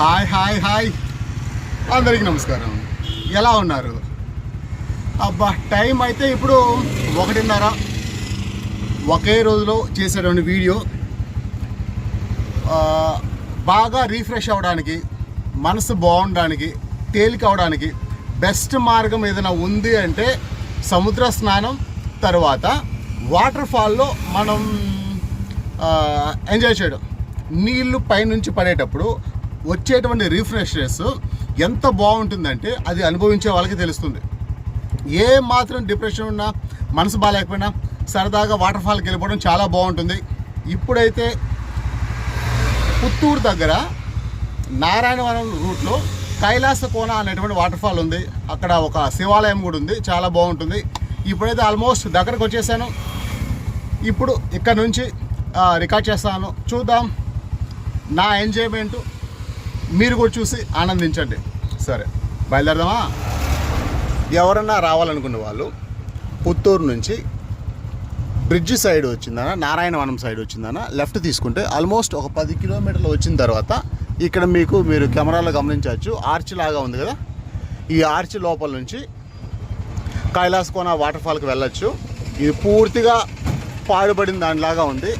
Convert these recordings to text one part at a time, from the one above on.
Hi hi hi. అందరికీ నమస్కారం. ఎలా ఉన్నారు? అబ్బా టైం అయితే ఇప్పుడు ఒకటిన్నర. ఒకే రోజులో చేసేటువంటి వీడియో. బాగా రీఫ్రెష్ అవ్వడానికి మనసు బాగుండడానికి తేలిక అవడానికి బెస్ట్ మార్గం ఏదైనా ఉంది అంటే సముద్ర స్నానం తర్వాత వాటర్ ఫాల్లో మనం ఎంజాయ్ చేయడం. నీళ్ళు పైనుంచి పడేటప్పుడు వచ్చేటువంటి రిఫ్రెష్నెస్ ఎంత బాగుంటుందంటే అది అనుభవించే వాళ్ళకి తెలుస్తుంది. ఏ మాత్రం డిప్రెషన్ ఉన్నా మనసు బాగాలేకపోయినా సరదాగా వాటర్ ఫాల్కి వెళ్ళిపోవడం చాలా బాగుంటుంది. ఇప్పుడైతే పుత్తూరు దగ్గర నారాయణవనం రూట్లో కైలాస కోన అనేటువంటి వాటర్ ఫాల్ ఉంది. అక్కడ ఒక శివాలయం కూడా ఉంది. చాలా బాగుంటుంది. ఇప్పుడైతే ఆల్మోస్ట్ దగ్గరకు వచ్చేసాను. ఇప్పుడు ఇక్కడ నుంచి రికార్డ్ చేస్తాను. చూద్దాం. నా ఎంజాయ్మెంట్. మీరు కూడా చూసి ఆనందించండి. సరే బయలుదేరదామా? ఎవరన్నా రావాలనుకున్న వాళ్ళు పుత్తూరు నుంచి బ్రిడ్జ్ సైడ్ వచ్చిందన నారాయణవనం సైడ్ వచ్చిందన లెఫ్ట్ తీసుకుంటే ఆల్మోస్ట్ ఒక పది కిలోమీటర్లు వచ్చిన తర్వాత ఇక్కడ మీకు మీరు కెమెరాలో గమనించవచ్చు ఆర్చ్ లాగా ఉంది కదా? ఈ ఆర్చ్ లోపల నుంచి కైలాస్ కోన వెళ్ళొచ్చు. ఇది పూర్తిగా పాడుబడిన దానిలాగా ఉంది.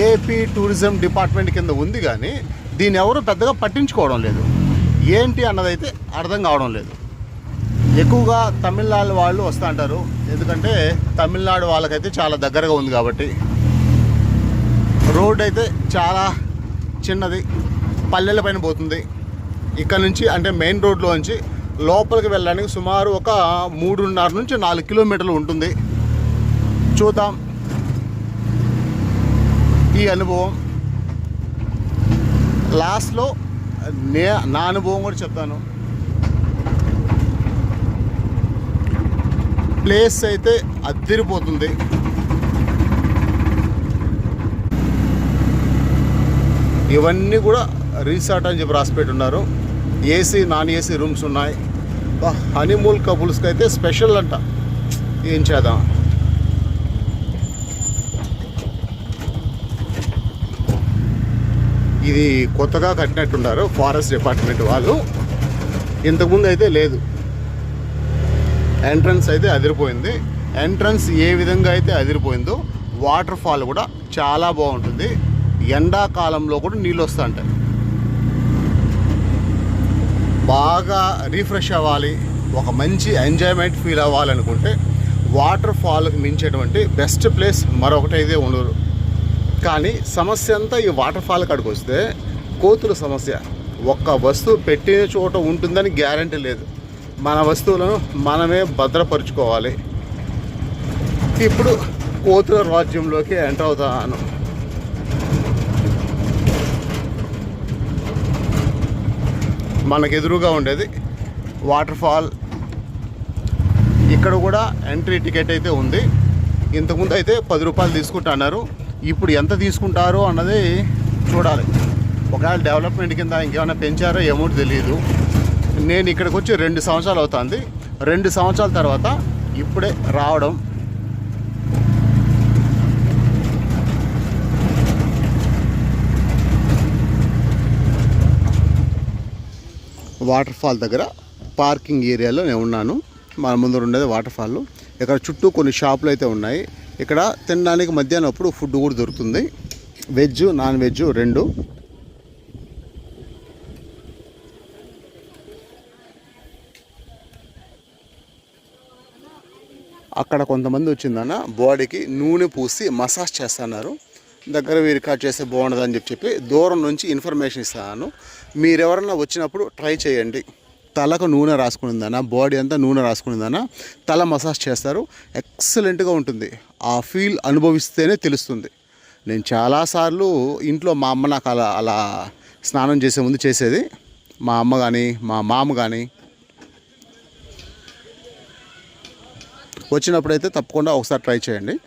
ఏపీ టూరిజం డిపార్ట్మెంట్ కింద ఉంది కానీ దీన్ని ఎవరు పెద్దగా పట్టించుకోవడం లేదు. ఏంటి అన్నదైతే అర్థం కావడం లేదు. ఎక్కువగా తమిళనాడు వాళ్ళు వస్తూ అంటారు. ఎందుకంటే తమిళనాడు వాళ్ళకైతే చాలా దగ్గరగా ఉంది కాబట్టి. రోడ్ అయితే చాలా చిన్నది. పల్లెల పైన పోతుంది. ఇక్కడ నుంచి అంటే మెయిన్ రోడ్లో నుంచి లోపలికి వెళ్ళడానికి సుమారు ఒక మూడున్నర నుంచి నాలుగు కిలోమీటర్లు ఉంటుంది. చూద్దాం. ఈ అనుభవం. క్లాస్లో నే నా అనుభవం కూడా చెప్తాను. ప్లేస్ అయితే అద్దరిపోతుంది. ఇవన్నీ కూడా రీసార్ట్ అని చెప్పి రాసిపెట్టి ఉన్నారు. ఏసీ నాన్ ఏసీ రూమ్స్ ఉన్నాయి. హనీమూల్ కపుల్స్కి అయితే స్పెషల్ అంట. ఏం చేద్దాం? ఇది కొత్తగా కట్టినట్టున్నారు ఫారెస్ట్ డిపార్ట్మెంట్ వాళ్ళు. ఇంతకుముందు అయితే లేదు. ఎంట్రన్స్ అయితే అదిరిపోయింది. ఎంట్రన్స్ ఏ విధంగా అయితే అదిరిపోయిందో వాటర్ ఫాల్ కూడా చాలా బాగుంటుంది. ఎండాకాలంలో కూడా నీళ్ళు వస్తుంటాయి బాగా రీఫ్రెష్ అవ్వాలి. ఒక మంచి ఎంజాయ్మెంట్ ఫీల్ అవ్వాలనుకుంటే వాటర్ ఫాల్కి మించేటువంటి బెస్ట్ ప్లేస్ మరొకటి అయితే ఉండదు. కానీ సమస్య అంతా ఈ వాటర్ ఫాల్ కాడికి వస్తే కోతుల సమస్య. ఒక్క వస్తువు పెట్టిన చోట ఉంటుందని గ్యారంటీ లేదు. మన వస్తువులను మనమే భద్రపరుచుకోవాలి. ఇప్పుడు కోతుల రాజ్యంలోకి ఎంటర్ అవుతాను. మనకు ఎదురుగా ఉండేది వాటర్ ఫాల్ ఇక్కడ కూడా ఎంట్రీ టికెట్ అయితే ఉంది. ఇంతకుముందు అయితే పది రూపాయలు తీసుకుంటున్నారు ఇప్పుడు ఎంత తీసుకుంటారు అన్నది చూడాలి. ఒకవేళ డెవలప్మెంట్ కింద ఇంకేమైనా పెంచారో ఏమో తెలియదు నేను ఇక్కడికి వచ్చి రెండు సంవత్సరాలు అవుతుంది. రెండు సంవత్సరాల తర్వాత ఇప్పుడే రావడం. వాటర్ ఫాల్ దగ్గర పార్కింగ్ ఏరియాలో నేను ఉన్నాను. మన ముందు ఉండేది వాటర్ ఫాల్ ఇక్కడ చుట్టూ కొన్ని షాపులు అయితే ఉన్నాయి. ఇక్కడ తినడానికి మధ్యాహ్నం అప్పుడు ఫుడ్ కూడా దొరుకుతుంది. వెజ్ నాన్ వెజ్ రెండు. అక్కడ కొంతమంది వచ్చిందన్న బాడీకి నూనె పూసి మసాజ్ చేస్తున్నారు. దగ్గర వీరు కట్ చేస్తే బాగుండదని చెప్పి చెప్పి దూరం నుంచి ఇన్ఫర్మేషన్ ఇస్తాను. మీరు ఎవరన్నా వచ్చినప్పుడు ట్రై చేయండి. తలకు నూనె రాసుకునిందనా బాడీ అంతా నూనె రాసుకునిందనా తల మసాజ్ చేస్తారు. ఎక్సలెంట్గా ఉంటుంది. ఆ ఫీల్ అనుభవిస్తేనే తెలుస్తుంది. నేను చాలాసార్లు ఇంట్లో మా అమ్మ నాకు అలా అలా స్నానం చేసే ముందు చేసేది. మా అమ్మ కానీ మా మామ కానీ వచ్చినప్పుడైతే తప్పకుండా ఒకసారి ట్రై చేయండి.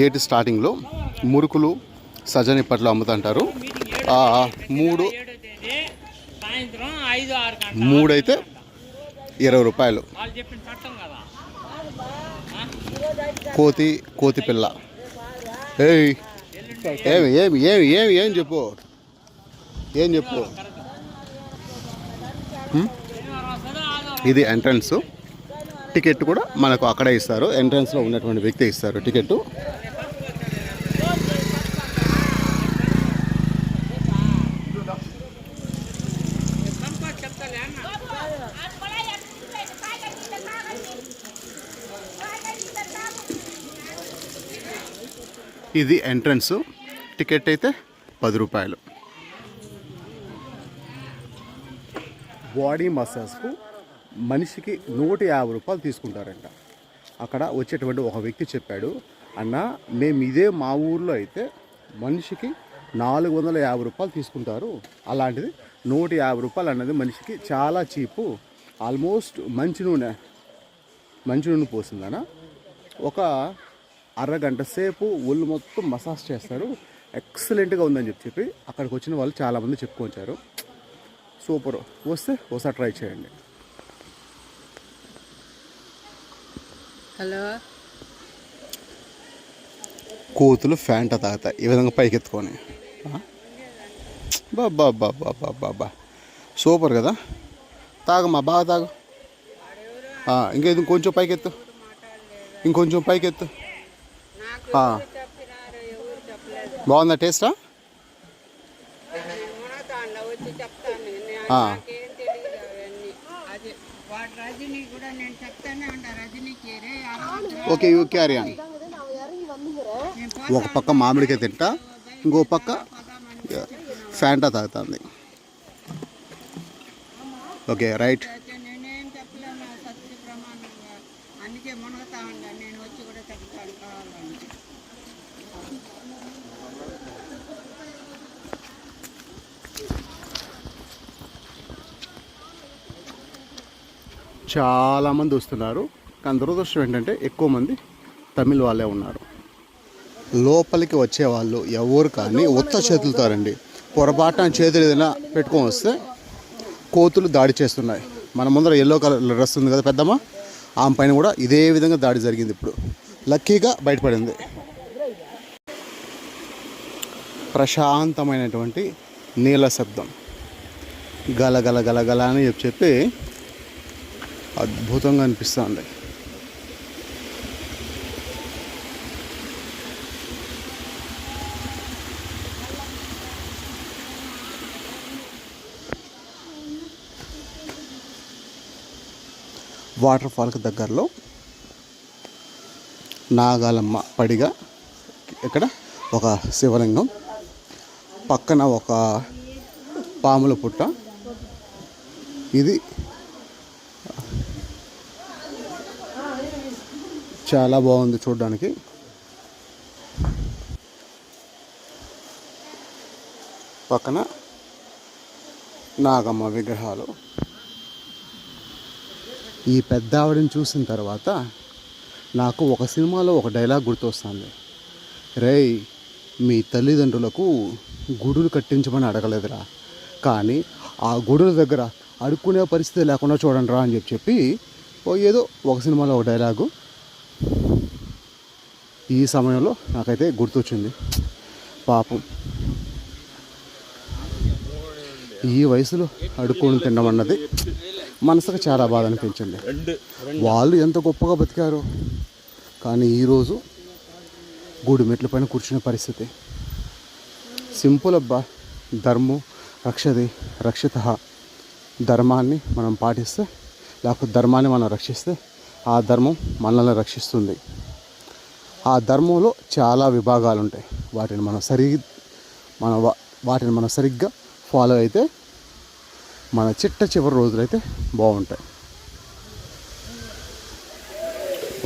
గేట్ స్టార్టింగ్లో మురుకులు సజని పట్లు అమ్ముతుంటారు. ఆ, మూడు గంటల. మూడైతే ఇరవై రూపాయలు. కోతి కోతి పిల్ల. ఏయ్. ఏమి ఏమి ఏమి ఏమి ఏం చెప్పు? ఏం చెప్పు? ఇది ఎంట్రన్స్. టికెట్ కూడా మనకు అక్కడే ఇస్తారు. ఎంట్రన్స్లో ఉన్నటువంటి వ్యక్తి ఇస్తారు టికెట్ ఇది ఎంట్రన్స్. టికెట్ అయితే పది రూపాయలు. బాడీ మసాజ్కు మనిషికి నూట యాభై రూపాయలు తీసుకుంటారంట. అక్కడ వచ్చేటువంటి ఒక వ్యక్తి చెప్పాడు అన్న మేము ఇదే మా ఊర్లో అయితే మనిషికి నాలుగు వందల యాభై రూపాయలు తీసుకుంటారు. అలాంటిది నూట యాభై రూపాయలు అన్నది మనిషికి చాలా చీపు ఆల్మోస్ట్ మంచి నూనె మంచి నూనె పోసిందన ఒక అరగంట సేపు ఒళ్ళు మొత్తం మసాజ్ చేస్తారు. ఎక్సలెంట్గా ఉందని చెప్పి చెప్పి అక్కడికి వచ్చిన వాళ్ళు చాలామంది చెప్పుకొచ్చారు. సూపర్. వస్తే ఒకసారి ట్రై చేయండి. హలో. కోతులు ఫ్యాంట తాగుతాయి ఈ విధంగా పైకెత్తుకొని. బాబా బాబా బాబా సూపర్ కదా? తాగమ్మా బాగా తాగు. ఆ, ఇంకా ఇది ఇంకొంచెం పైకెత్తు. ఇంకొంచెం పైకెత్తు నాకు ఆ. ఎవరు చెప్పినారు ఎవరు చెప్పలేదు బాగుందా టేస్టా? ఓకే యూ క్యారీ ఒక పక్క మామిడికాయ తింటా ఇంకో పక్క ఫ్యాంటా తాగుతుంది. ఓకే రైట్ అయితే నేనేం చెప్పలేను సత్య ప్రమాణంగా అందుకే మునగతా ఉండా నేను వచ్చి కూడా చెప్తాను కావాలంటే చాలామంది వస్తున్నారు. కానీ దురదృష్టం ఏంటంటే ఎక్కువ మంది తమిళ వాళ్ళే ఉన్నారు. లోపలికి వచ్చే వాళ్ళు ఎవరు కానీ ఉత్త చేతులతో రండి. పొరపాటున చేతులు ఏదైనా పెట్టుకొని వస్తే కోతులు దాడి చేస్తున్నాయి. మన ముందర ఎల్లో కలర్ డ్రెస్ ఉంది కదా పెద్దమ్మ? ఆమె పైన కూడా ఇదే విధంగా దాడి జరిగింది ఇప్పుడు. లక్కీగా బయటపడింది. ప్రశాంతమైనటువంటి నీళ్ళ శబ్దం. గల గల గల గల అని చెప్పి చెప్పి అద్భుతంగా అనిపిస్తుంది. వాటర్ ఫాల్కి దగ్గరలో నాగాలమ్మ పడిగా ఇక్కడ ఒక శివలింగం. పక్కన ఒక పాముల పుట్ట. ఇది చాలా బాగుంది చూడడానికి. పక్కన నాగమ్మ విగ్రహాలు. ఈ పెద్ద ఆవిడని చూసిన తర్వాత నాకు ఒక సినిమాలో ఒక డైలాగ్ గుర్తొస్తుంది. రేయ్ మీ తల్లిదండ్రులకు గుడులు కట్టించమని అడగలేదురా. కానీ ఆ గుడుల దగ్గర అడుక్కునే పరిస్థితి లేకుండా చూడండి రా అని చెప్పి చెప్పి ఏదో ఒక సినిమాలో ఒక డైలాగు ఈ సమయంలో నాకైతే గుర్తొచ్చింది. పాపం. ఈ వయసులో అడుక్కొని తినడం అన్నది మనసుకు చాలా బాధ అనిపించింది. వాళ్ళు ఎంత గొప్పగా బతికారు. కానీ ఈరోజు గూడు మెట్ల పైన కూర్చునే పరిస్థితి. సింపుల్ అబ్బా. ధర్మం రక్షది రక్షిత. ధర్మాన్ని మనం పాటిస్తే లేకపోతే ధర్మాన్ని మనం రక్షిస్తే ఆ ధర్మం మనల్ని రక్షిస్తుంది. ఆ ధర్మంలో చాలా విభాగాలు ఉంటాయి వాటిని మనం సరి మన వా- వాటిని మనం సరిగ్గా ఫాలో అయితే మన చిట్ట చివరి రోజులైతే బాగుంటాయి.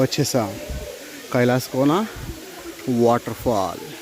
వచ్చేసాం. కైలాస్ కోన వాటర్ ఫాల్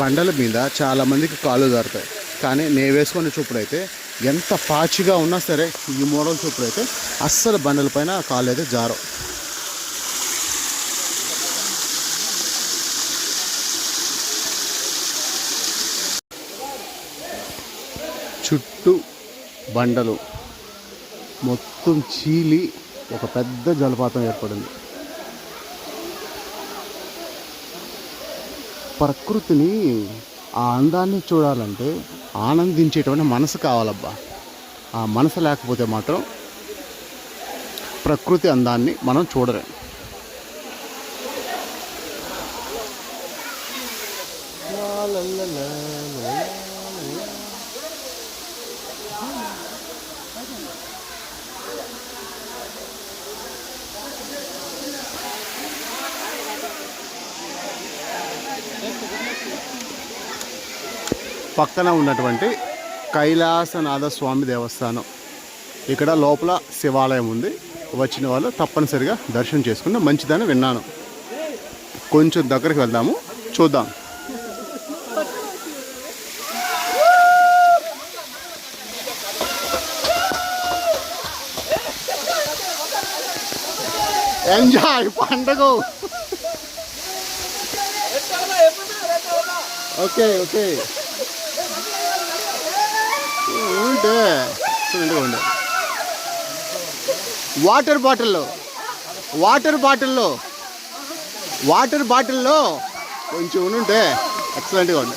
బండల మీద చాలామందికి కాళ్ళు జారుతాయి. కానీ నేను వేసుకునే చూపుడు అయితే ఎంత పాచిగా ఉన్నా సరే ఈ మోడల్ చూపుడు అయితే అస్సలు బండల పైన కాళ్ళు అయితే జారవు. చుట్టూ బండలు. మొత్తం చీలి ఒక పెద్ద జలపాతం ఏర్పడింది. ప్రకృతిని ఆ అందాన్ని చూడాలంటే ఆనందించేటువంటి మనసు కావాలబ్బా. ఆ మనసు లేకపోతే మాత్రం ప్రకృతి అందాన్ని మనం చూడలేం. పక్కన ఉన్నటువంటి కైలాసనాథ స్వామి దేవస్థానం. ఇక్కడ లోపల శివాలయం ఉంది. వచ్చిన వాళ్ళు తప్పనిసరిగా దర్శనం చేసుకున్న మంచిదని విన్నాను. కొంచెం దగ్గరికి వెళ్దాము. చూద్దాం. ఎంజాయ్ పండగ. ఓకే ఓకే అంటే చూడండి ఉండే. వాటర్ బాటిల్లో వాటర్ బాటిల్లో వాటర్ బాటిల్లో కొంచెం ఉంటే ఎక్సలెంట్గా ఉంది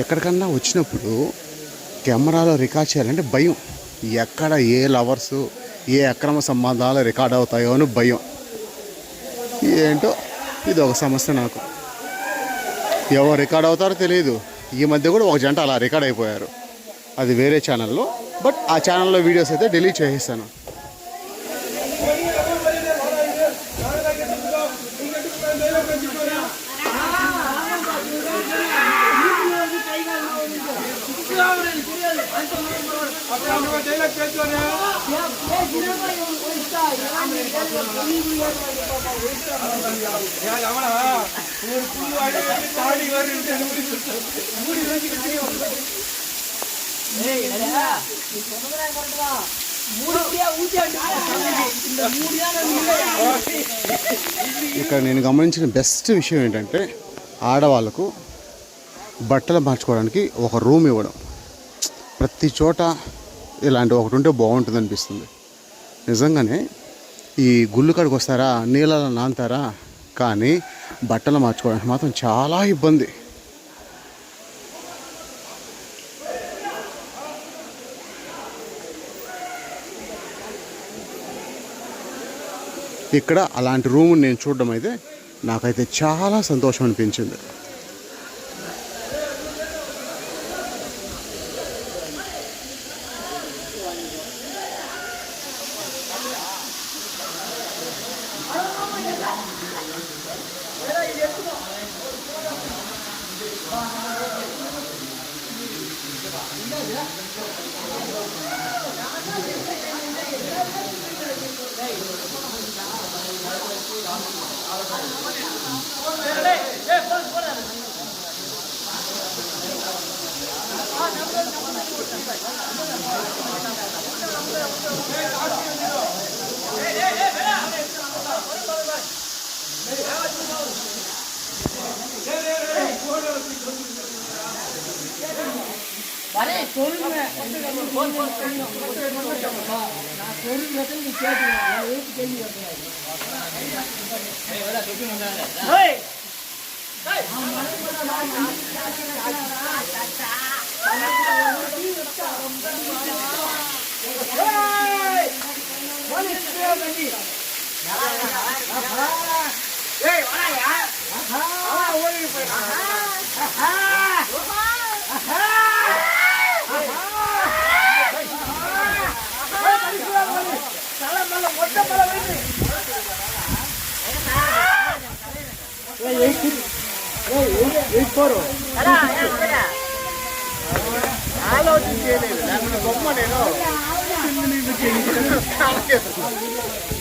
ఎక్కడికన్నా వచ్చినప్పుడు కెమెరాలో రికార్డ్ చేయాలంటే భయం. ఎక్కడ ఏ లవర్స్ ఏ అక్రమ సంబంధాలు రికార్డ్ అవుతాయో అని భయం. ఏంటో? ఇది ఒక సమస్య నాకు. ఎవరు రికార్డ్ అవుతారో తెలియదు ఈ మధ్య కూడా ఒక జంట అలా రికార్డ్ అయిపోయారు. అది వేరే ఛానల్లో బట్ ఆ ఛానల్లో వీడియోస్ అయితే డిలీట్ చేసేసాను. ఇక్కడ నేను గమనించిన బెస్ట్ విషయం ఏంటంటే ఆడవాళ్ళకు బట్టలు మార్చుకోవడానికి ఒక రూమ్ ఇవ్వడం. ప్రతి చోట ఇలాంటి ఒకటి ఉంటే బాగుంటుంది అనిపిస్తుంది నిజంగానే ఈ గుళ్ళు కాడికి వస్తారా నీళ్ళలో నాంతారా కానీ బట్టలు మార్చుకోవడానికి మాత్రం చాలా ఇబ్బంది. ఇక్కడ అలాంటి రూమ్ నేను చూడడం అయితే నాకైతే చాలా సంతోషం అనిపించింది. வரே சொல்லுங்க Hey! What is the ఆలోచించేది లేకపోతే బొమ్మ నేను.